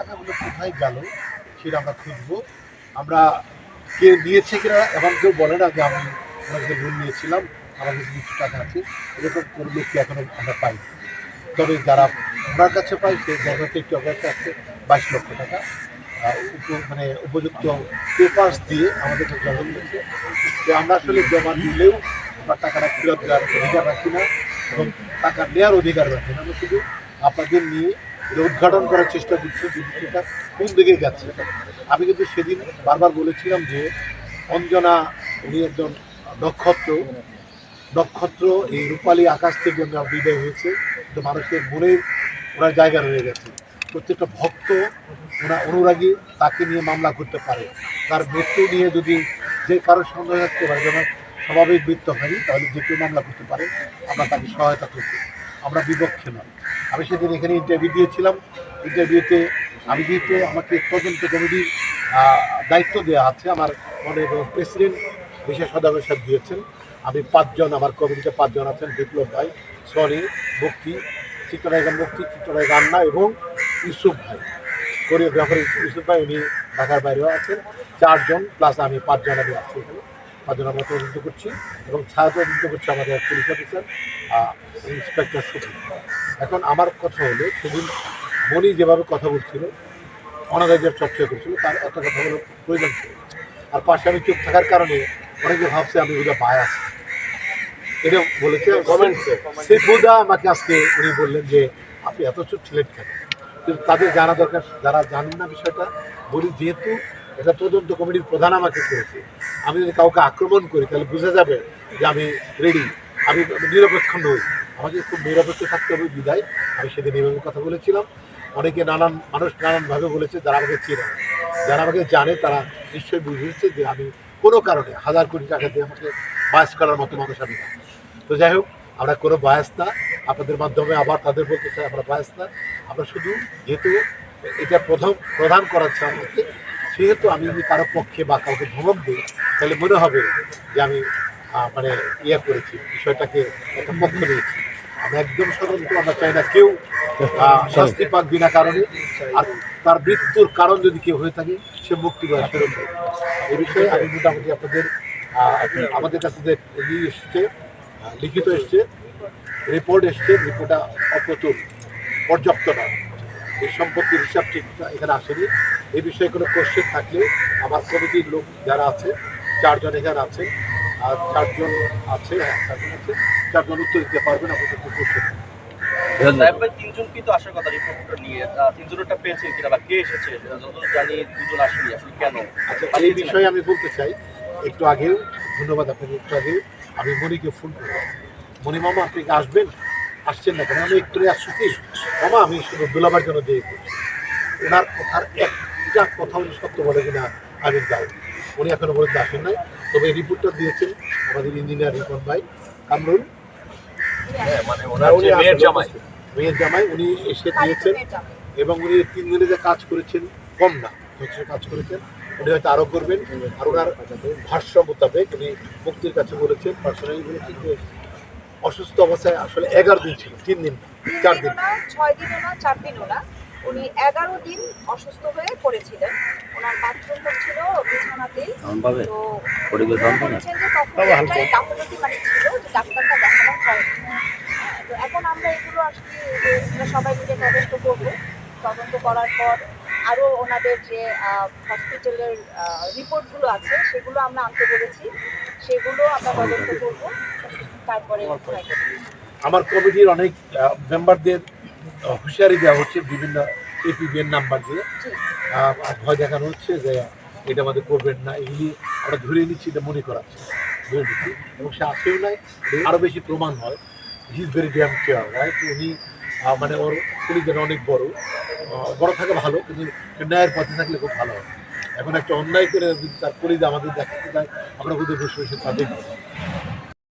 টাকাগুলো কোথায় গেল সেটা আমরা খুঁজবো। আমরা কে নিয়েছে কিনা এমন কেউ বলে না যে আমি ওনার কাছে লোন নিয়েছিলাম আমার কাছে কিছু টাকা আছে, এরকম কোনো লোককে এখনও আমরা পাই? তবে যারা ওনার কাছে পাই, সেই জায়গাতে একটু অবস্থা আছে, বাইশ লক্ষ টাকা। মানে উপযুক্ত পেপার্স দিয়ে আমাদেরকে জমা দিয়েছে। তো আমরা আসলে জমা দিলেও আমরা টাকাটা ফেরত দেওয়ার অধিকার রাখি না এবং টাকা নেওয়ার অধিকার রাখি না। আমরা শুধু আপনাদের নিয়ে উদ্ঘাটন করার চেষ্টা করছি বিষয়টা কোন দিকে গেছে আমি কিন্তু সেদিন বারবার বলেছিলাম যে অঞ্জনা, উনি একজন নক্ষত্র। নক্ষত্র এই রূপালী আকাশ থেকে আমরা বিদায় হয়েছে। তো মানুষের মনের ওনার জায়গা রয়ে গেছে। প্রত্যেকটা ভক্ত, ওনা অনুরাগী তাকে নিয়ে মামলা করতে পারে। তার মৃত্যু নিয়ে যদি যে কারোর সন্দেহ থাকতে পারে যেমন স্বাভাবিক মৃত্যু হয়নি, তাহলে যে কেউ মামলা করতে পারে, আমরা তাকে সহায়তা করব। আমরা বিপক্ষে নয়। আমি সেদিন এখানে ইন্টারভিউ দিয়েছিলাম। ইন্টারভিউতে আমি যেহেতু আমাকে তদন্ত কমিটির দায়িত্ব দেওয়া আছে। আমার মনে প্রেসিডেন্ট বিশেষ সদাগর সাহেব দিয়েছেন। আমি পাঁচজন, আমার কমিটিতে পাঁচজন আছেন, বিপ্লব ভাই, সনি মুক্তি চিত্রনায়িকা মুক্তি চিত্রনায়িকা আন্না এবং ইউসুফ ভাই। কোরিওগ্রাফার ইউসুফ ভাই, উনি ঢাকার বাইরেও আছেন। চারজন প্লাস আমি, পাঁচজন আমি আছি এখানে। পাঁচজন আমরা তদন্ত করছি এবং ছায়া তদন্ত করছে আমাদের পুলিশ অফিসার ইন্সপেক্টর সুফি এখন আমার কথা হলো সেদিন মনি যেভাবে কথা বলছিল অনাদার্যের চর্চা করছিল তার একটা কথা হলো প্রয়োজন ছিল। আর পাশে আমি চুপ থাকার কারণে অনেকে ভাবছে আমি ওটা বায়াস এটা বলেছে কমেন্টসে সেফুদা আমাকে আজকে উনি বললেন যে আপনি এত চুপ ছিলেন কেন? কিন্তু তাদের জানা দরকার যারা জানেন না বিষয়টা বলি যেহেতু এটা তদন্ত কমিটির প্রধান আমাকে করেছে আমি যদি কাউকে আক্রমণ করি তাহলে বোঝা যাবে যে আমি রেডি আমি নিরপেক্ষ নই। আমাকে খুব নিরপেক্ষ থাকতে হবে, বিদায়। আমি সেদিন এইভাবে কথা বলেছিলাম। অনেকে নানান, মানুষ নানানভাবে বলেছে, যারা আমাকে চেনে, যারা আমাকে জানে, তারা নিশ্চয়ই বুঝেছে যে আমি কোনো কারণে হাজার কোটি টাকা দিয়ে আমাকে বায়াস করার মতো মানুষ আমি না। তো যাই হোক, আমরা কোনো বায়াস না। আপনাদের মাধ্যমে আবার তাদের বলতে চাই, আমরা বায়াস না। আমরা শুধু যেহেতু এটা প্রথম, প্রধান করাচ্ছে আমাকে, সেহেতু আমি যদি কারও পক্ষে বা কাউকে ধমক দিই, তাহলে মনে হবে যে আমি মানে ইয়ে করেছি, বিষয়টাকে একটা পক্ষ নিয়েছি। একদম স্বতন্ত্র, আমরা চাই না কেউ শাস্তি পাক বিনা কারণে। আর তার মৃত্যুর কারণ যদি কেউ হয়ে থাকে, সে মুক্তি পায় ফেরত এই বিষয়ে আমি মোটামুটি আপনাদের আমাদের কাছে যে ই এসছে লিখিত এসছে রিপোর্ট এসছে রিপোর্টটা অপ্রতুল, পর্যাপ্ত নয় এই সম্পত্তির হিসাব ঠিক এখানে আসেনি। এ বিষয়ে কোনো কোশ্চেন থাকলে আমার কমিটির লোক যারা আছে, চারজন এখানে আছে আর চারজন আছে হ্যাঁ চারজন আছে। চারজন উত্তর দিতে পারবেন আপনাদের কোশ্চেন সাহেব ভাই তিনজন কিন্তু আসার কথা রিপোর্টটা নিয়ে আহ, তিনজনেরটা পেয়েছেন কিনা বা কে এসেছে যতদূর জানি দুজন আসেনি আসলে কেন? আচ্ছা এই বিষয়ে আমি বলতে চাই একটু আগেও ধন্যবাদ আপনাকে একটু আগে আমি মনিকে ফোন করলাম। মনি মামা আপনি কি আসবেন? আসছেন না কেন? আমি একটু আসছি। কি মামা আমি শুধু দুলাবার জন্য দিয়ে করছি। ওনার কথার একটা কথা উনি সত্য বলে কিনা আমি দাও উনি এখনও পর্যন্ত আসেন নাই। তবে রিপোর্টটা দিয়েছেন আমাদের ইঞ্জিনিয়ার রিপন ভাই। কামরুল? মানে হ্যাঁ, উনি মেয়ের জামাই। মেয়ের জামাই উনি এসে দিয়েছেন এবং উনি তিন দিনে যে কাজ করেছেন কম না হচ্ছে কাজ করেছেন। উনি হয়তো আরও করবেন। আর ওনার ভাষ্য মোতাবেক উনি মুক্তির কাছে বলেছেন পার্সোনালি বলেছেন যে অসুস্থ অবস্থায় আসলে এগারো দিন ছিল তিন দিন চার দিন। ছয় দিনও না চার দিনও না উনি এগারো দিন অসুস্থ হয়ে পড়েছিলেন। ওনার বাথরুম হচ্ছিল বিছানাতেই। তো বলেছেন যে তখন একটাই গাফলতি মানে ছিল যে ডাক্তারটা দেখানো হয়নি হ্যাঁ, তো এখন আমরা এগুলো আসলে যে আমরা সবাই মিলে তদন্ত করব। তদন্ত করার পর আরও ওনাদের যে হসপিটালের রিপোর্টগুলো আছে সেগুলো আমরা আনতে বলেছি। সেগুলো আমরা তদন্ত করব। তারপরে আমার কমিটির অনেক মেম্বারদের হুঁশিয়ারি দেওয়া হচ্ছে বিভিন্ন এপিবিএন নাম্বার দিয়ে। আর ভয় দেখানো হচ্ছে যে এটা আমাদের করবেন না এগুলি আমরা ধরে নিচ্ছি এটা মনে করাচ্ছে নিচ্ছি। এবং সে আসেও নাই আরও বেশি প্রমাণ হয়। He is very damn care right উনি মানে ওর পুলিশের অনেক বড়। বড় থাকা ভালো কিন্তু ন্যায়ের পথে থাকলে খুব ভালো হয়। এখন একটা অন্যায় করে যদি তার পরিধি আমাদের দেখাতে চায় আমরা বোধহয় বসে বসে তা দেখব